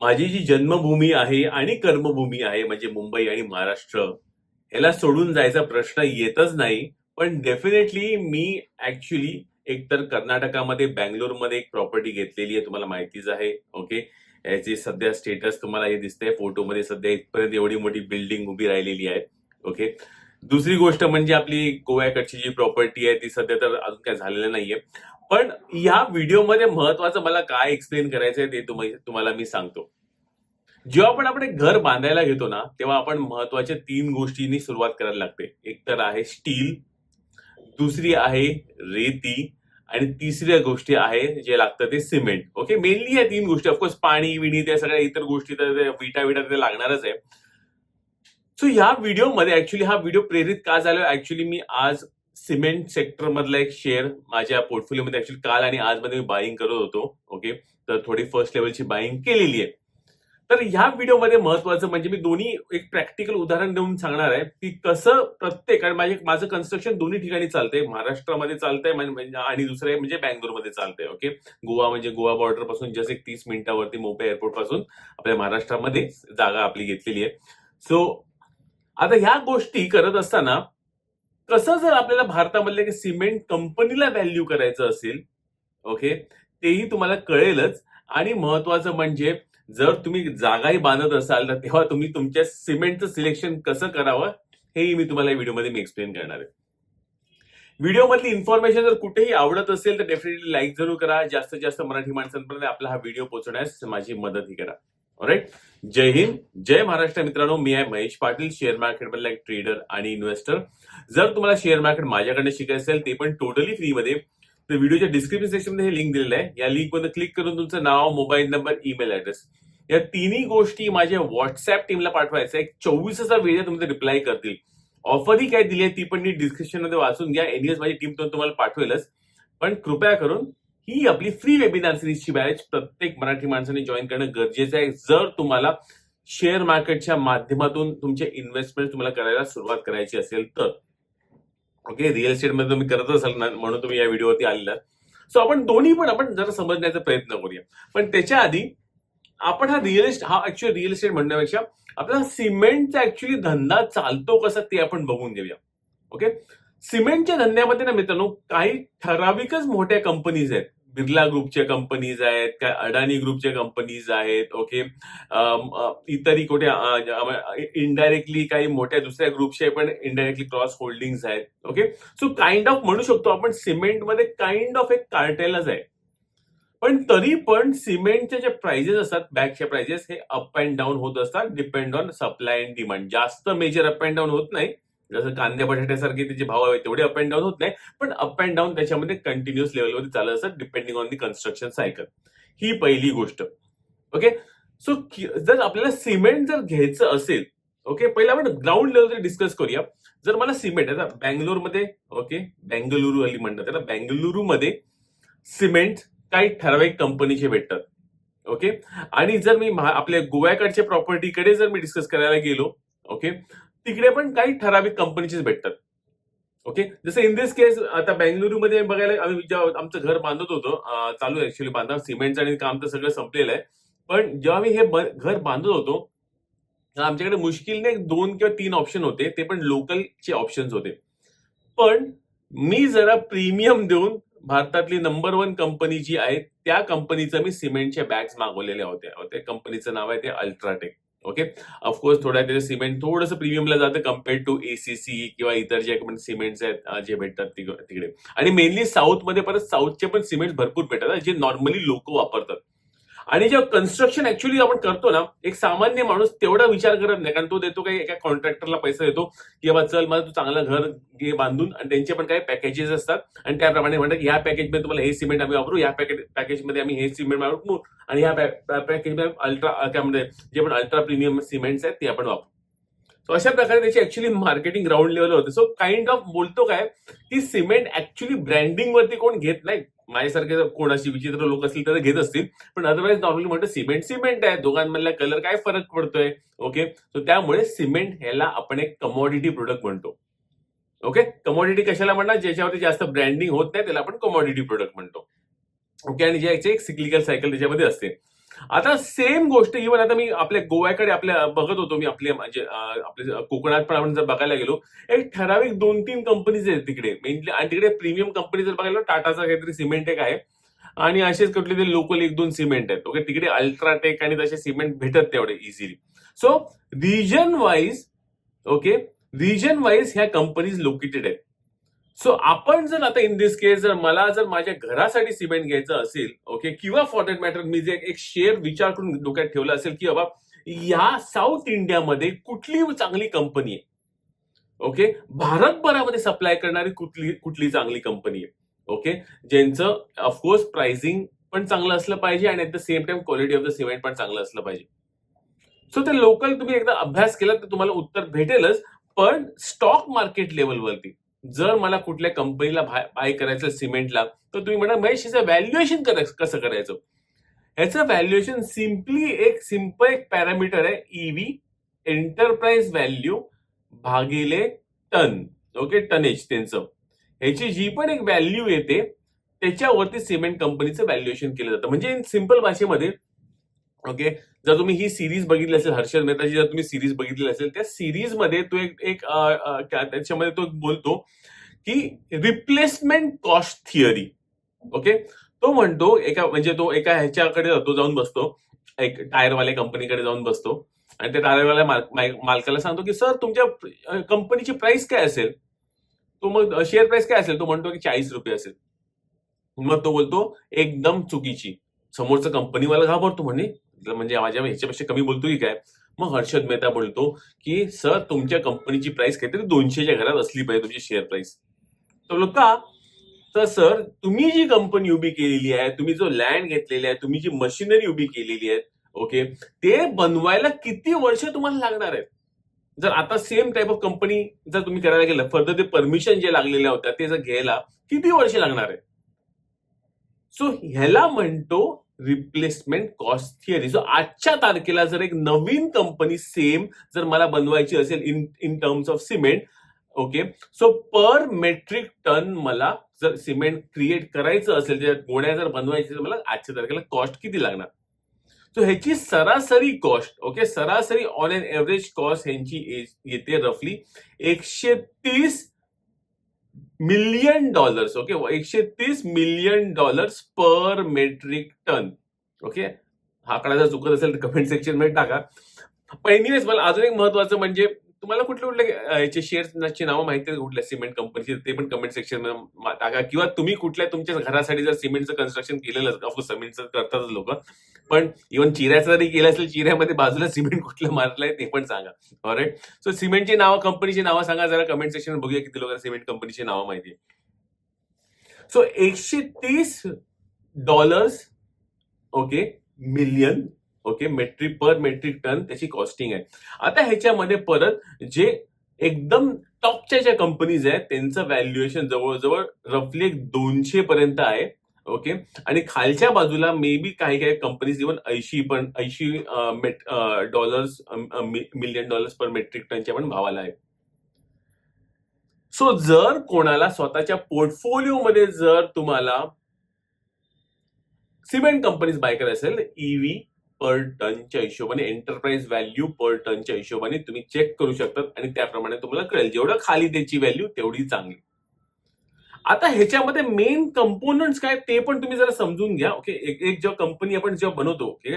माझी जी जन्मभूमी आहे आणि कर्मभूमी आहे म्हणजे मुंबई आणि महाराष्ट्र ह्याला सोडून जायचा प्रश्न येतच नाही. पण डेफिनेटली मी ऍक्च्युली एकतर कर्नाटकामध्ये बँगलोरमध्ये एक प्रॉपर्टी घेतलेली आहे तुम्हाला माहितीच आहे ओके याची सध्या स्टेटस तुम्हाला हे दिसतंय फोटोमध्ये सध्या इथपर्यंत एवढी मोठी बिल्डिंग उभी राहिलेली आहे ओके दुसरी गोष्ट म्हणजे आपली गोव्याकडची जी प्रॉपर्टी आहे ती सध्या तर अजून काय झालेलं नाहीये. पण या व्हिडिओमध्ये महत्वाचं मला काय एक्सप्लेन करायचंय ते तुम्हाला मी सांगतो. जेव्हा आपण आपण एक घर बांधायला घेतो ना तेव्हा आपण महत्त्वाच्या तीन गोष्टींनी सुरुवात करायला लागते. एक तर आहे स्टील दुसरी आहे रेती आणि तिसऱ्या गोष्टी आहे जे लागतं ते सिमेंट ओके मेनली या तीन गोष्टी ऑफकोर्स पाणी विणी त्या सगळ्या इतर गोष्टी तर विटा विटा ते लागणारच आहे. सो या व्हिडिओमध्ये ऍक्च्युली हा व्हिडिओ प्रेरित का झाला ऍक्च्युली मी आज सिमेंट सेक्टर मधला एक शेअर माझ्या पोर्टफोलिओमध्ये ऍक्च्युली काल आणि आजमध्ये मी बाईंग करत होतो ओके तर थोडी फर्स्ट लेवलची बाईंग केलेली आहे. तर ह्या व्हिडिओमध्ये महत्वाचं म्हणजे मी दोन्ही एक प्रॅक्टिकल उदाहरण देऊन सांगणार आहे की कसं प्रत्येक आणि माझे माझं कन्स्ट्रक्शन दोन्ही ठिकाणी चालतंय. महाराष्ट्रामध्ये चालतंय आणि दुसरं म्हणजे बँगलोरमध्ये चालतंय ओके गोवा म्हणजे गोवा बॉर्डरपासून जस्ट एक तीस मिनिटावरती मुंबई एअरपोर्टपासून आपल्या महाराष्ट्रामध्ये जागा आपली घेतलेली आहे. सो आता ह्या गोष्टी करत असताना कसं जर आपल्याला भारतामधल्या की सिमेंट कंपनीला व्हॅल्यू करायचं असेल ओके तेही तुम्हाला कळेलच. आणि महत्वाचं म्हणजे जर तुम्ही जागाही बांधत असाल तर तेव्हा तुम्ही तुमच्या सिमेंटचं सिलेक्शन कसं करावं हेही मी तुम्हाला व्हिडिओमध्ये मी एक्सप्लेन करणार आहे. व्हिडिओमधली इन्फॉर्मेशन जर कुठेही आवडत असेल तर डेफिनेटली लाईक जरूर करा. जास्तीत जास्त मराठी माणसांपर्यंत आपला हा व्हिडिओ पोहोचवण्यास माझी मदतही करा. ऑलराईट जय हिंद जय महाराष्ट्र मित्रांनो. मी आहे महेश पाटील शेअर मार्केटमधला एक ट्रेडर आणि इन्व्हेस्टर जर तुम्हाला शेअर मार्केट माझ्याकडे शिकायचं असेल ते पण टोटली फ्रीमध्ये तर व्हिडिओच्या डिस्क्रिप्शन सेक्शनमध्ये हे लिंक दिलेलं आहे. या लिंकमध्ये क्लिक करून तुमचं नाव मोबाईल नंबर ईमेल ऍड्रेस या तिन्ही गोष्टी माझ्या व्हॉट्सअप टीमला पाठवायचं एक चोवीस हजार वेळ तुमचे रिप्लाय करतील. ऑफरही काय दिली आहे ती पण मी डिस्क्रिप्शनमध्ये वाचून घ्या. एनियस माझी टीम तुम्हाला पाठवेलच. पण कृपया करून ही आपली फ्री वेबिनार सिरीजची बॅच प्रत्येक मराठी माणसाने जॉईन करणं गरजेचं आहे. जर तुम्हाला शेअर मार्केटच्या माध्यमातून तुमचे इन्व्हेस्टमेंट तुम्हाला करायला सुरुवात करायची असेल तर ओके रिअल इस्टेटमध्ये तुम्ही करत असाल ना म्हणून तुम्ही या व्हिडिओवरती आलेला सो आपण दोन्ही पण आपण जरा समजण्याचा प्रयत्न करूया. पण त्याच्या आधी आपण हा रिअल इस्टेट हा ऍक्च्युअली रिअल इस्टेट म्हणण्यापेक्षा आपला सिमेंटचा ऍक्च्युली धंदा चालतो कसा ते आपण बघून घेऊया. ओके सिमेंटच्या धंद्यामध्ये ना मित्रांनो काही ठराविकच मोठ्या कंपनीज आहेत. बिर्ला ग्रुपच्या कंपनीज आहेत काय अडाणी ग्रुपच्या कंपनीज आहेत ओके इतरही कुठे इनडायरेक्टली काही मोठ्या दुसऱ्या ग्रुपचे पण इनडायरेक्टली क्रॉस होल्डिंग्स आहेत ओके सो काइंड ऑफ म्हणू शकतो आपण सिमेंटमध्ये काइंड ऑफ एक कार्टेलच आहे. पण तरी पण सिमेंटचे जे प्राइजेस असतात बॅगचे प्राइजेस हे अप अँड डाऊन होत असतात depend on supply and demand जास्त मेजर अप अँड डाऊन होत नाही. जसं कांद्या बटाट्यासारखे त्याचे भाव आहेत तेवढे अप अँड डाऊन होत नाही पण अप अँड डाऊन त्याच्यामध्ये कंटिन्युअस लेवलवरती चालत असतात depending on the construction cycle ही पहिली गोष्ट. ओके सो जर आपल्याला सिमेंट जर घ्यायचं असेल ओके पहिला आपण ग्राउंड लेवलवर डिस्कस करूया. जर मला सिमेंट आता बँगलोरमध्ये ओके बँगलुरू अली म्हणतात त्याला बँगलुरूमध्ये सिमेंट काही ठराविक कंपनीचे भेटतात ओके आणि जर मी आपल्या गोव्याकडच्या प्रॉपर्टीकडे जर मी डिस्कस करायला गेलो ओके तिकडे पण काही ठराविक कंपनीचेच भेटतात. ओके जसं इन दिस केस आता बँगलुरूमध्ये बघायला आम्ही जेव्हा आमचं घर बांधत होतो चालू ऍक्च्युली बांधा सिमेंटचं आणि काम तर सगळं संपलेलं आहे. पण जेव्हा मी हे घर बांधत होतो आमच्याकडे मुश्किलने दोन किंवा तीन ऑप्शन होते. ते पण लोकलचे ऑप्शन्स होते. पण मी जरा प्रीमियम देऊन भारतातली नंबर वन कंपनी जी आहे त्या कंपनीचं मी सिमेंटच्या बॅग्स मागवलेल्या होत्या. त्या कंपनीचं नाव आहे ते अल्ट्राटेक ओके ऑफकोर्स थोड्या त्याचं सिमेंट थोडंसं प्रीमियमला जातं कंपेअर टू एसीसी किंवा इतर जे पण सिमेंट्स आहेत जे भेटतात तिकडे. आणि मेनली साऊथमध्ये परत साऊथचे पण सिमेंट भरपूर भेटतात जे नॉर्मली लोक वापरतात. आणि जेव्हा कन्स्ट्रक्शन ऍक्च्युली आपण करतो ना एक सामान्य माणूस तेवढा विचार करत नाही कारण तो देतो काही एका कॉन्ट्रॅक्टरला पैसा देतो की बाबा चल मला तू चांगलं घर घे बांधून आणि त्यांचे पण काही पॅकेजेस असतात. आणि त्याप्रमाणे म्हणतात ह्या पॅकेजमध्ये तुम्हाला हे सिमेंट आम्ही वापरू या पॅकेज पॅकेजमध्ये आम्ही हे सिमेंट वापरू आणि ह्या पॅकेजमध्ये अल्ट्रा काय म्हणजे जे पण अल्ट्रा प्रीमियम सिमेंट्स आहेत ते आपण वापरू. सो अशा प्रकारे त्याची ऍक्च्युली मार्केटिंग ग्राउंड लेवल होते सो काइंड ऑफ बोलतो काय की सिमेंट ऍक्च्युली ब्रँडिंग वरती कोण घेत नाही. माझ्यासारखे जर कोणाशी विचित्र लोक असतील तर घेत असतील. पण अदरवाईज नॉर्मली म्हणतो सिमेंट सिमेंट आहे. दोघांमधला कलर काय फरक पडतोय? ओके सो त्यामुळे सिमेंट ह्याला आपण एक कमॉडिटी प्रोडक्ट म्हणतो. ओके कमॉडिटी कशाला म्हणणार? ज्याच्यावरती जास्त ब्रँडिंग होत नाही त्याला आपण कमॉडिटी प्रोडक्ट म्हणतो. ओके आणि ज्याचे एक सिक्लिकल सायकल त्याच्यामध्ये असते. आता सेम गोष्ट इव्हन आता मी आपल्या गोव्याकडे आपल्या बघत होतो मी आपल्या म्हणजे आपल्या कोकणात पण आपण जर बघायला गेलो एक ठराविक दोन तीन कंपनीज आहेत तिकडे. मेनली आणि तिकडे प्रीमियम कंपनी जर बघायला टाटाचा काहीतरी सिमेंट एक आहे. आणि असेच कुठले तरी लोकल एक दोन सिमेंट आहेत. ओके तिकडे अल्ट्राटेक आणि तसे सिमेंट भेटत तेवढे easily so region wise okay region wise ह्या कंपनीज लोकेटेड आहेत. सो आपण जर आता इन दिस केस जर मला जर माझ्या घरासाठी सिमेंट घ्यायचं असेल ओके किंवा फॉर दॅट मॅटर मी जे एक शेअर विचार करून डोक्यात ठेवला असेल की बाबा या साऊथ इंडियामध्ये कुठली चांगली कंपनी आहे? ओके भारतभरामध्ये सप्लाय करणारी कुठली कुठली चांगली कंपनी आहे? ओके ज्यांचं ऑफकोर्स प्राइसिंग पण चांगलं असलं पाहिजे आणि at the same time quality of the cement पण चांगलं असलं पाहिजे. सो ते लोकल तुम्ही एकदा अभ्यास केला तर तुम्हाला उत्तर भेटेलच पण स्टॉक मार्केट लेवलवरती जर मला कुठल्या कंपनीला बाय करायचं सिमेंटला तर तुम्ही म्हणा महेश हिचं व्हॅल्युएशन कसं करायचं? ह्याचं व्हॅल्युएशन सिम्पली एक सिंपल एक पॅरामीटर आहे ईव्ही एंटरप्राइज व्हॅल्यू भागिले टन. ओके टनेज त्यांचं. ह्याची जी पण एक व्हॅल्यू येते त्याच्यावरती सिमेंट कंपनीचं व्हॅल्युएशन केलं जातं. म्हणजे इन सिंपल भाषेमध्ये ओके? जर तुम्ही ही सिरीज बघितली असेल हर्षद मेहताची जर तुम्ही सिरीज बघितली असेल त्या सिरीजमध्ये तो एक एक त्याच्यामध्ये तो बोलतो की रिप्लेसमेंट कॉस्ट थिअरी ओके? तो म्हणतो एका म्हणजे तो एका ह्याच्याकडे जातो जाऊन बसतो. एक टायरवाल्या कंपनीकडे जाऊन बसतो. आणि त्या टायरवाल्या मालकाला सांगतो की सर तुमच्या कंपनीची प्राइस काय असेल? तो मग शेअर प्राइस काय असेल? तो म्हणतो की चाळीस रुपये असेल. मग तो बोलतो एकदम चुकीची. समोरचा कंपनीवाला घाबरतो म्हणे. म्हणजे माझ्या ह्याच्यापेक्षा कमी बोलतो की काय? मग हर्षद मेहता बोलतो की सर तुमच्या कंपनीची प्राइस काहीतरी दोनशेच्या घरात असली पाहिजे तुमची शेअर प्राइस तर बोलतो का? तर सर तुम्ही जी कंपनी उभी केलेली आहे तुम्ही जो लँड घेतलेली आहे तुम्ही जी मशिनरी उभी केलेली आहे ओके ते बनवायला किती वर्ष तुम्हाला लागणार आहेत? जर आता सेम टाईप ऑफ कंपनी जर तुम्ही करायला गेलं फर्दर ते परमिशन जे लागलेल्या होत्या ते जर घ्यायला किती वर्ष लागणार आहे सो ह्याला म्हणतो रिप्लेसमेंट कॉस्ट थिअरी सो आजच्या तारखेला जर एक नवीन कंपनी सेम जर मला बनवायची असेल in in terms of cement okay so per metric ton मला जर सिमेंट क्रिएट करायचं असेल त्याच्यात गोण्या जर बनवायची तर मला आजच्या तारखेला कॉस्ट किती लागणार? सो ह्याची सरासरी कॉस्ट ओके सरासरी ऑन एन एव्हरेज कॉस्ट ह्यांची येते रफली एकशे तीस मिलियन डॉलर्स ओके? एकशे तीस million dollars per metric ton okay? हा आकडा जर चुकत असेल तर कमेंट सेक्शनमध्ये टाका. पण एनिवेज मला अजून एक महत्वाचं म्हणजे तुम्हाला कुठले कुठले याचे शेअर्सची नावं माहिती आहेत? कुठल्या सिमेंट कंपनीचे ते पण कमेंट सेक्शनमध्ये टाका. किंवा तुम्ही कुठल्या तुमच्या घरासाठी जर सिमेंटचं कन्स्ट्रक्शन केलेलं ऑफकोर्स सिमेंटचं करतात लोक. पण इव्हन चिऱ्याचं जरी केलं असेल चिऱ्यामध्ये बाजूला सिमेंट कुठलं मारलंय ते पण सांगा. ऑलराईट सो सिमेंटची नावं कंपनीची नावं सांगा. जरा कमेंट सेक्शन बघूया किती लोकांना सिमेंट कंपनीची नावं माहिती सो एकशे तीस dollars okay million okay metric per metric ton त्याची कॉस्टिंग आहे. आता ह्याच्यामध्ये परत जे एकदम टॉपच्या ज्या कंपनीज आहेत त्यांचं व्हॅल्युएशन जवळजवळ रफली एक दोनशे पर्यंत आहे ओके? आणि खालच्या बाजूला मे बी काही काही कंपनीज इव्हन ऐंशी पण ऐंशी dollars million dollars per metric टनच्या पण भावाला आहे. सो जर कोणाला स्वतःच्या पोर्टफोलिओ मध्ये जर तुम्हाला सिमेंट कंपनीज बाय करायचं असेल ईव्ही पर टनच्या हिशोबाने एंटरप्राइज व्हॅल्यू पर टनच्या हिशोबाने तुम्ही चेक करू शकतात आणि त्याप्रमाणे तुम्हाला कळेल. जेवढं खाली त्याची व्हॅल्यू तेवढी चांगली. आता ह्याच्यामध्ये मेन कंपोनंट्स काय ते पण तुम्ही जरा समजून घ्या ओके एक एक जेव्हा कंपनी आपण जेव्हा बनवतो ओके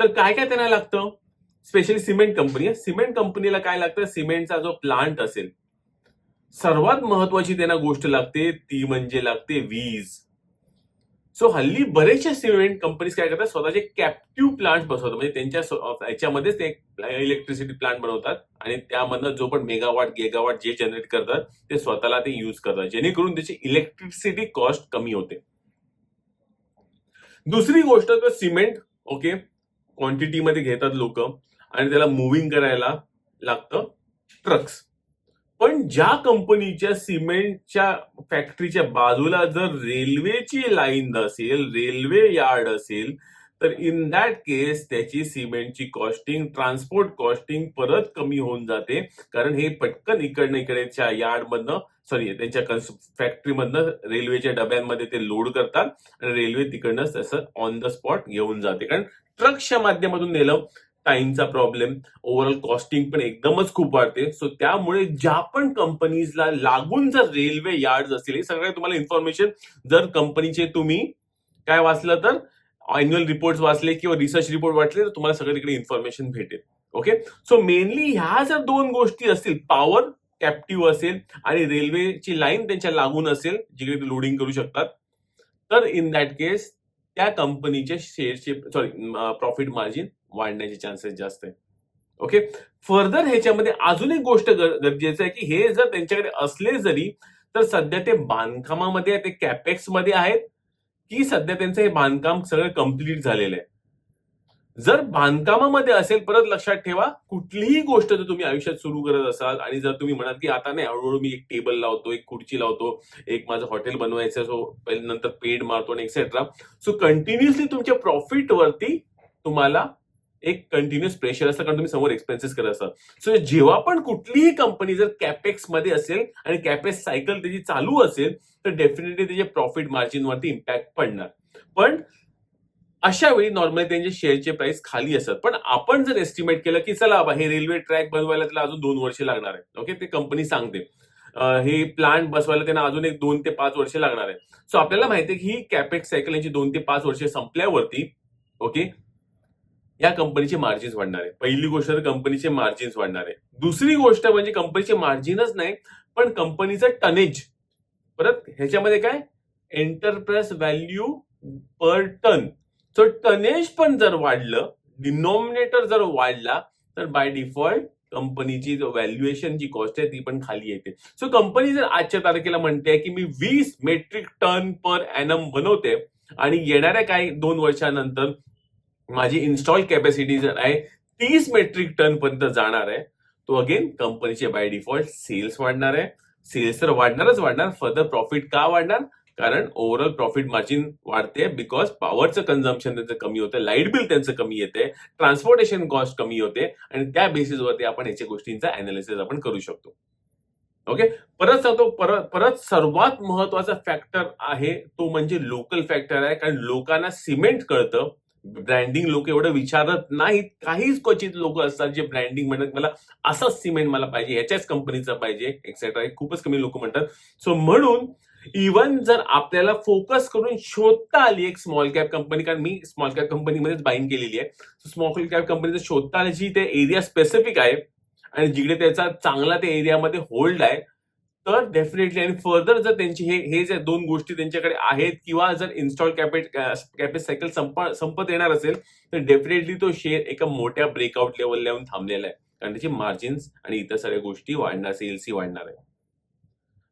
तर काय काय त्यांना लागतं? स्पेशली सिमेंट कंपनी सिमेंट कंपनीला काय लागतं? सिमेंटचा जो प्लांट असेल. सर्वात महत्वाची त्यांना गोष्ट लागते ती म्हणजे लागते वीज. सो हल्ली बरेचशा सिमेंट कंपनीज काय करतात? स्वतःचे कॅप्टिव्ह प्लांट बसवतात म्हणजे त्यांच्या याच्यामध्येच ते इलेक्ट्रिसिटी प्लांट बनवतात. आणि त्यामधनं जो पण मेगावाट गेगावाट जे जनरेट करतात ते स्वतःला ते युज करतात. जेणेकरून त्याची इलेक्ट्रिसिटी कॉस्ट कमी होते. दुसरी गोष्ट तर सिमेंट ओके क्वांटिटीमध्ये घेतात लोक. आणि त्याला मुव्हिंग करायला लागतं ट्रक्स पण ज्या कंपनीच्या सिमेंटच्या फॅक्टरीच्या बाजूला जर रेल्वेची लाईन असेल रेल्वे यार्ड असेल तर इन दॅट केस त्याची सिमेंटची कॉस्टिंग ट्रान्सपोर्ट कॉस्टिंग परत कमी होऊन जाते. कारण हे पटकन इकडनं इकडेच्या यार्डमधनं सॉरी त्यांच्या फॅक्टरीमधनं रेल्वेच्या डब्यांमध्ये ते लोड करतात आणि रेल्वे तिकडनं तसं ऑन द स्पॉट घेऊन जाते. कारण ट्रकच्या माध्यमातून नेलं टाइमचा प्रॉब्लेम ओव्हरऑल कॉस्टिंग पण एकदमच खूप वाढते. सो त्यामुळे ज्या पण कंपनीजला लागून जर रेल्वे यार्ड असतील हे सगळं तुम्हाला इन्फॉर्मेशन जर कंपनीचे तुम्ही काय वाचलं तर अॅन्युअल रिपोर्ट वाचले किंवा रिसर्च रिपोर्ट वाचले तर तुम्हाला सगळं तिकडे इन्फॉर्मेशन भेटेल. ओके सो मेनली ह्या जर दोन गोष्टी असतील पॉवर कॅप्टिव्ह असेल आणि रेल्वेची लाईन त्यांच्या लागून असेल जिकडे ते लोडिंग करू शकतात तर इन दॅट केस त्या कंपनीचे शेअरचे सॉरी प्रॉफिट मार्जिन वाढण्याचे चान्सेस जास्त आहे ओके फर्दर ह्याच्यामध्ये अजून एक गोष्ट गरजेचं आहे की हे जर त्यांच्याकडे असले जरी तर सध्या ते बांधकामामध्ये ते कॅपेक्समध्ये आहेत की सध्या त्यांचं हे बांधकाम सगळं कंप्लीट झालेलं आहे. जर बांधकामामध्ये असेल परत लक्षात ठेवा कुठलीही गोष्ट जर तुम्ही आयुष्यात सुरू करत असाल आणि जर तुम्ही म्हणाल की आता नाही हळूहळू मी एक टेबल लावतो एक खुर्ची लावतो एक माझं हॉटेल बनवायचं सो नंतर पेड मारतो आणि एक्सेट्रा सो कंटिन्युअसली तुमच्या प्रॉफिट वरती तुम्हाला एक कंटिन्युअस प्रेशर असतं कारण तुम्ही समोर एक्सपेन्सेस करत असतात. सो जेव्हा पण कुठलीही कंपनी जर कॅपेक्समध्ये असेल आणि कॅपेक्स सायकल त्याची चालू असेल तर डेफिनेटली त्याचे प्रॉफिट मार्जिनवरती इम्पॅक्ट पडणार. पण अशा वेळी नॉर्मली त्यांचे शेअरचे प्राइस खाली असतात. पण आपण जर एस्टिमेट केलं की चला बाबा हे रेल्वे ट्रॅक बनवायला त्याला अजून दोन वर्ष लागणार आहे. ओके ते कंपनी सांगते. हे प्लांट बसवायला त्यांना अजून एक दोन ते पाच वर्ष लागणार आहे. सो आपल्याला माहिती आहे की ही कॅपेक्स सायकल यांची दोन ते पाच वर्ष संपल्यावरती ओके या कंपनीचे मार्जिन्स वाढणार आहे. पहिली गोष्ट तर कंपनीचे मार्जिन्स वाढणार आहे. दुसरी गोष्ट म्हणजे कंपनीचे मार्जिनच नाही पण कंपनीचं टनेज परत ह्याच्यामध्ये काय? Enterprise value per ton so tonnage पण जर वाढलं डिनॉमिनेटर जर वाढला तर बाय डिफॉल्ट कंपनीची जो व्हॅल्युएशन जी कॉस्ट आहे ती पण खाली येते. सो कंपनी जर आजच्या तारखेला म्हणते की मी वीस मेट्रिक टन पर ॲनम बनवते आणि येणाऱ्या काही दोन वर्षानंतर माझी इन्स्टॉल कॅपॅसिटी जर आहे तीस मेट्रिक टन पर्यंत जाणार आहे. तो अगेन कंपनीचे बाय डिफॉल्ट सेल्स वाढणार आहे. सेल्स तर वाढणारच वाढणार. फर्दर प्रॉफिट का वाढणार? कारण ओव्हरऑल प्रॉफिट मार्जिन वाढते बिकॉज पॉवरचं कन्झम्पशन त्यांचं कमी होतं लाइट बिल त्यांचं कमी येते. ट्रान्सपोर्टेशन कॉस्ट कमी होते. आणि त्या बेसिसवरती आपण याच्या गोष्टींचा अनालिसिस आपण करू शकतो. ओके परत सांगतो परत परत सर्वात महत्त्वाचा फॅक्टर आहे तो म्हणजे लोकल फॅक्टर आहे. कारण लोकांना सिमेंट कळतं. ब्रँडिंग लोक एवढं विचारत नाहीत. काहीच क्वचित लोक असतात जे ब्रँडिंग म्हणतात मला असंच सिमेंट मला पाहिजे ह्याच्याच कंपनीचा पाहिजे एक्सेट्रा खूपच कमी लोक म्हणतात. सो म्हणून इवन जर आपल्याला फोकस करून शोधता आली एक स्मॉल कॅप कंपनी कारण मी स्मॉल कॅप कंपनीमध्येच बाईंग केलेली आहे. स्मॉल कॅप कंपनी शोधता आली जी ते एरिया स्पेसिफिक आहे आणि जिकडे त्याचा चांगला त्या एरियामध्ये होल्ड आहे तर डेफिनेटली आणि फर्दर जर त्यांची हे हे जे दोन गोष्टी त्यांच्याकडे आहेत किंवा जर इन्स्टॉल कॅपेट कॅपेट सायकल संप संपत येणार असेल तर डेफिनेटली तो शेअर एका मोठ्या ब्रेकआउट लेवलला येऊन थांबलेला आहे. कारण त्याची मार्जिन्स आणि इतर सगळ्या गोष्टी वाढणार सेल्सही वाढणार आहे.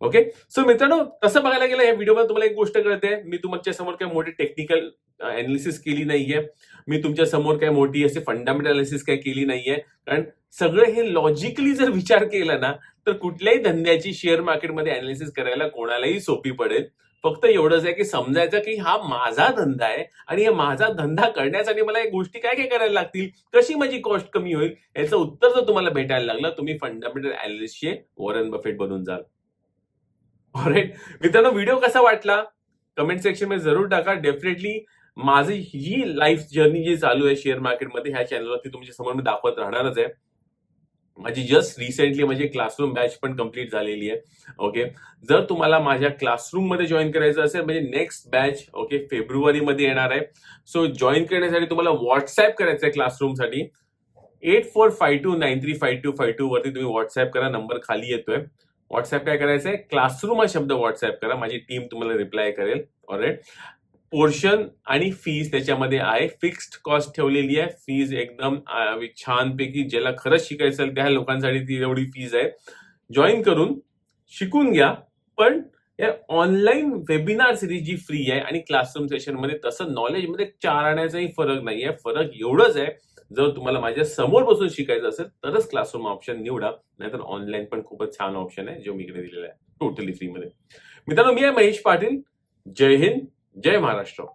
ओके सो मित्रांनो तसं बघायला गेलं या व्हिडिओमध्ये तुम्हाला एक गोष्ट कळते. मी तुमच्यासमोर काही मोठी टेक्निकल अनालिसिस केली नाहीये. मी तुमच्यासमोर काही मोठी अशी फंडामेंटल अनालिसिस काही केली नाहीये. कारण सगळं हे लॉजिकली जर विचार केला ना तर कुठल्याही धंद्याची शेअर मार्केटमध्ये अनालिसिस करायला कोणालाही सोपी पडेल. फक्त एवढंच आहे की समजायचं की हा माझा धंदा आहे आणि हा माझा धंदा करण्यासाठी मला या गोष्टी काय काय करायला लागतील? कशी माझी कॉस्ट कमी होईल? याचं उत्तर जर तुम्हाला भेटायला लागलं तुम्ही फंडामेंटल अनालिस्टचे वॉरन बफेट बनून जाल. ऑलराईट मित्रांनो व्हिडिओ कसा वाटला? कमेंट सेक्शनमध्ये जरूर टाका. डेफिनेटली माझी ही लाईफ जर्नी जी चालू आहे शेअर मार्केटमध्ये ह्या चॅनलवरती तुमच्यासमोर मी दाखवत राहणारच आहे. माझी जस्ट रिसेंटली माझी क्लासरूम बॅच पण कंप्लीट झालेली आहे. ओके जर तुम्हाला माझ्या क्लासरूममध्ये जॉईन करायचं असेल म्हणजे नेक्स्ट बॅच ओके फेब्रुवारीमध्ये येणार आहे. सो जॉईन करण्यासाठी तुम्हाला व्हॉट्सअप करायचं आहे क्लासरूमसाठी eight four five two nine three five two five two वरती तुम्ही व्हॉट्सअप करा नंबर खाली येतोय. व्हॉट्सअप काय करायचं आहे क्लासरूम हा शब्द व्हॉट्सअप करा. माझी टीम तुम्हाला रिप्लाय करेल. ऑलरेट पोर्शन आणि फीज त्याच्यामध्ये आहे. फिक्स्ड कॉस्ट ठेवलेली आहे. फीज एकदम छानपैकी ज्याला खरंच शिकायचं असेल त्या लोकांसाठी ती एवढी फीज आहे. जॉईन करून शिकून घ्या पण या ऑनलाईन वेबिनार सिरीज जी फ्री आहे आणि क्लासरूम सेशनमध्ये तसं नॉलेजमध्ये चार आण्याचाही फरक नाहीये. फरक एवढंच आहे. जर तुम्हाला माझ्यासमोर बसून शिकायचं असेल तरच क्लासरूम ऑप्शन निवडा. नाहीतर ऑनलाईन पण खूपच छान ऑप्शन आहे जो मी इकडे दिलेला आहे. टोटली फ्री मध्ये. मित्रांनो मी आहे महेश पाटील. जय हिंद. जय महाराष्ट्र.